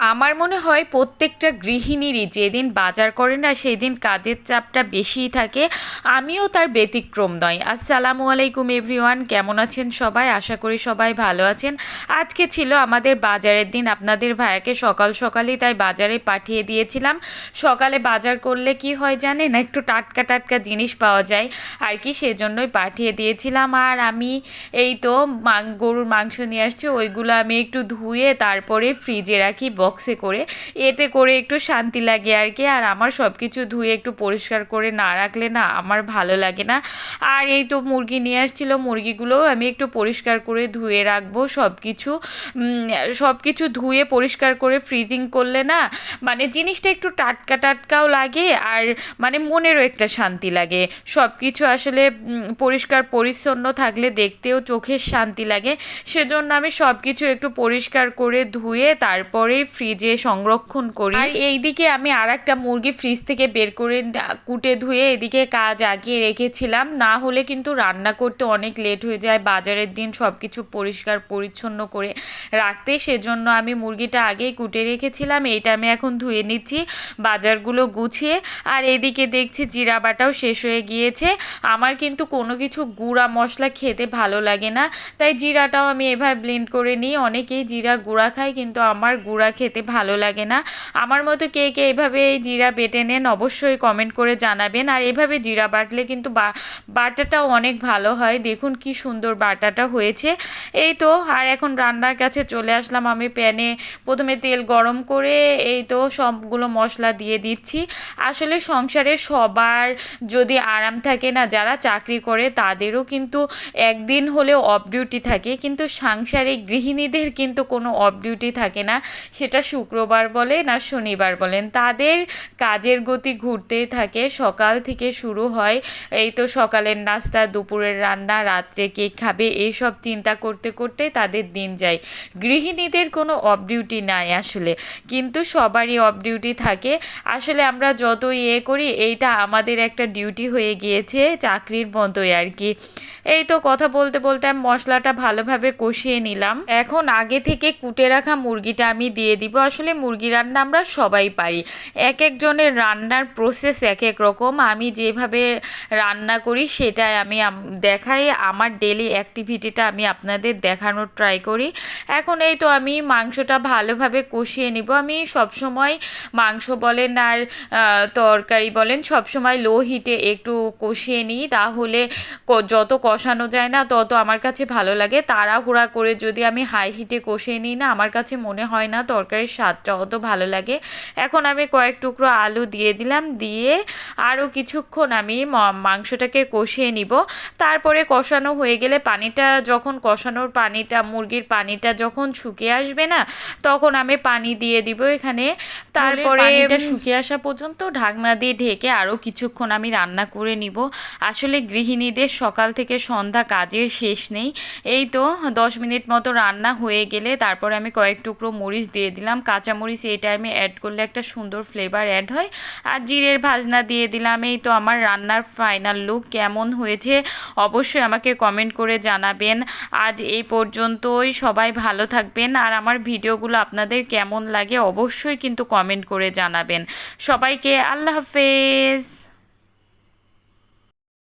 আমার মনে হয় প্রত্যেকটা গৃহিণীরই যেদিন বাজার করে না সেই দিন কাজের চাপটা বেশিই থাকে। আমিও তার ব্যতিক্রম নয়। আসসালামু আলাইকুম এভরিওয়ান, কেমন আছেন সবাই? আশা করি সবাই ভালো আছেন। আজকে ছিল আমাদের বাজারের দিন। আপনাদের ভাইয়াকে সকাল সকালেই তাই বাজারে পাঠিয়ে দিয়েছিলাম। সকালে বাজার করলে কি হয় জানেন? একটু টাটকা টাটকা জিনিস পাওয়া যায়। আর কি সেজন্যই পাঠিয়ে দিয়েছিলাম। আর আমি এই তো গরুর মাংস নিয়ে আসছি। ওইগুলো আমি একটু ধুয়ে তারপরে ফ্রিজে রাখি। বক্সে করে, এতে করে একটু শান্তি লাগে আর কি। আর আমার সব কিছু ধুয়ে একটু পরিষ্কার করে না রাখলে না আমার ভালো লাগে না। আর এই তো মুরগি নিয়ে আসছিল, মুরগিগুলোও আমি একটু পরিষ্কার করে ধুয়ে রাখব সব কিছু সব কিছু ধুয়ে পরিষ্কার করে ফ্রিজিং করলে না মানে জিনিসটা একটু টাটকা টাটকাও লাগে আর মানে মনেরও একটা শান্তি লাগে। সব কিছু আসলে পরিষ্কার পরিচ্ছন্ন থাকলে দেখতেও চোখের শান্তি লাগে। সেজন্য আমি সব কিছু একটু পরিষ্কার করে ধুয়ে তারপরে ফ্রিজে সংরক্ষণ করি। আর এইদিকে আমি আর একটা মুরগি ফ্রিজ থেকে বের করে কুটে ধুয়ে এদিকে কাজ আগিয়ে রেখেছিলাম। না হলে কিন্তু রান্না করতে অনেক লেট হয়ে যায়। বাজারের দিন সব কিছু পরিষ্কার পরিচ্ছন্ন করে রাখতে। সেজন্য আমি মুরগিটা আগেই কুটে রেখেছিলাম, এইটা আমি এখন ধুয়ে নিচ্ছি, বাজারগুলো গুছিয়ে। আর এদিকে দেখছি জিরা বাটাও শেষ হয়ে গিয়েছে। আমার কিন্তু কোনো কিছু গুঁড়া মশলা খেতে ভালো লাগে না, তাই জিরাটাও আমি এভাবে ব্লেন্ড করে নিই। অনেকেই জিরা গুঁড়া খায়, কিন্তু আমার গুঁড়া খেতে ভালো লাগে না। আমার মতো কে কে এভাবে এই জিরা বেটে নেন, অবশ্যই কমেন্ট করে জানাবেন। আর এভাবে জিরা বাটলে কিন্তু বাটাটাও অনেক ভালো হয়। দেখুন কি সুন্দর বাটাটা হয়েছে। এই তো, আর এখন রান্নার কাছে চলে আসলাম আমি প্যানে। প্রথমে তেল গরম করে এই তো সবগুলো মশলা দিয়ে দিচ্ছি। আসলে সংসারে সবার যদি আরাম থাকে না, যারা চাকরি করে তাদেরও কিন্তু একদিন হলেও অফ ডিউটি থাকে। কিন্তু সাংসারিক গৃহিণীদের কিন্তু কোনো অফ ডিউটি থাকে না। সেটা শুক্রবার বলে না শনিবার বলেন। তাদের কাজের গতি ঘুরতেই থাকে। সকাল থেকে শুরু হয়। এই তো সকালের নাস্তা, দুপুরের রান্না, রাত্রে কে খাবে, এইসব চিন্তা করতে করতে তাদের দিন যায়। গৃহিণীদের কোনো অফ ডিউটি নাই আসলে। কিন্তু সবারই অফ ডিউটি থাকে। আসলে আমরা যত ইয়ে করি, এইটা আমাদের একটা ডিউটি হয়ে গিয়েছে চাকরির মতোই আর কি। এই তো কথা বলতে বলতে আমি মশলাটা ভালোভাবে কষিয়ে নিলাম। এখন আগে থেকে কুটে রাখা মুরগিটা আমি দিয়ে দিব। আসলে মুরগি রান্না আমরা সবাই পারি। এক একজনের রান্নার প্রসেস এক এক রকম। আমি যেভাবে রান্না করি সেটাই আমি দেখাই। আমার ডেলি অ্যাক্টিভিটিটা আমি আপনাদের দেখানোর ট্রাই করি। এখন এই তো আমি মাংসটা ভালোভাবে কষিয়ে নিব। আমি সবসময় মাংস বলেন আর তরকারি বলেন সবসময় লো হিটে একটু কষিয়ে নিই। তাহলে যত কষানো যায় না তত আমার কাছে ভালো লাগে। তাড়াহুড়া করে যদি আমি হাই হিটে কষিয়ে নিই না, আমার কাছে মনে হয় না তরকারির স্বাদটা অত ভালো লাগে। এখন আমি কয়েক টুকরো আলু দিয়ে দিলাম। দিয়ে আরও কিছুক্ষণ আমি মাংসটাকে কষিয়ে নিব। তারপরে কষানো হয়ে গেলে পানিটা, যখন কষানোর পানিটা, মুরগির পানিটা যখন শুকিয়ে আসবে না তখন আমি পানি দিয়ে দিব এখানে। তারপরে পানিটা শুকিয়ে আসা পর্যন্ত ঢাকনা দিয়ে ঢেকে আরও কিছুক্ষণ আমি রান্না করে নিব। আসলে গৃহিণীদের সকাল থেকে সন্ধ্যা কাজের শেষ নেই। এই তো দশ মিনিট মতো রান্না হয়ে গেলে তারপরে আমি কয়েক টুকরো মরিচ দিয়ে দিলাম। কাঁচা মরিচ এই টাইমে অ্যাড করলে একটা সুন্দর ফ্লেভার অ্যাড হয়। আর জিরের ভাজনা দিয়ে দিলাম। এই তো আমার রান্নার ফাইনাল লুক কেমন হয়েছে অবশ্যই আমাকে কমেন্ট করে জানাবেন। আজ এই পর্যন্তই। সবাই ভালো থাকবেন। আর আমার ভিডিওগুলো আপনাদের কেমন লাগে অবশ্যই কিন্তু কমেন্ট করে জানাবেন। সবাইকে আল্লাহ হাফেজ।